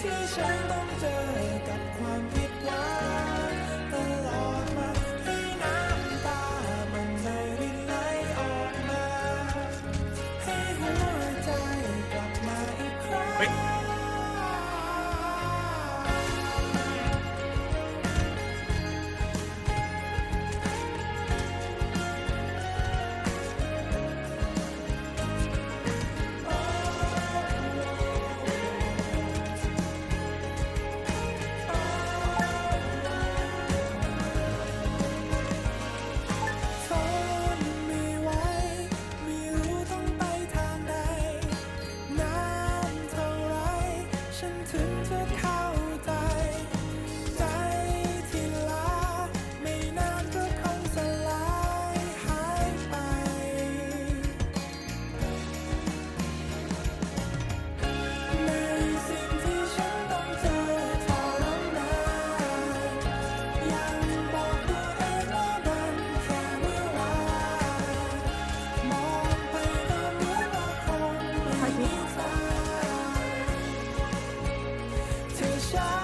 ที่ฉันต้องเจอกับความผิดหวัง shine.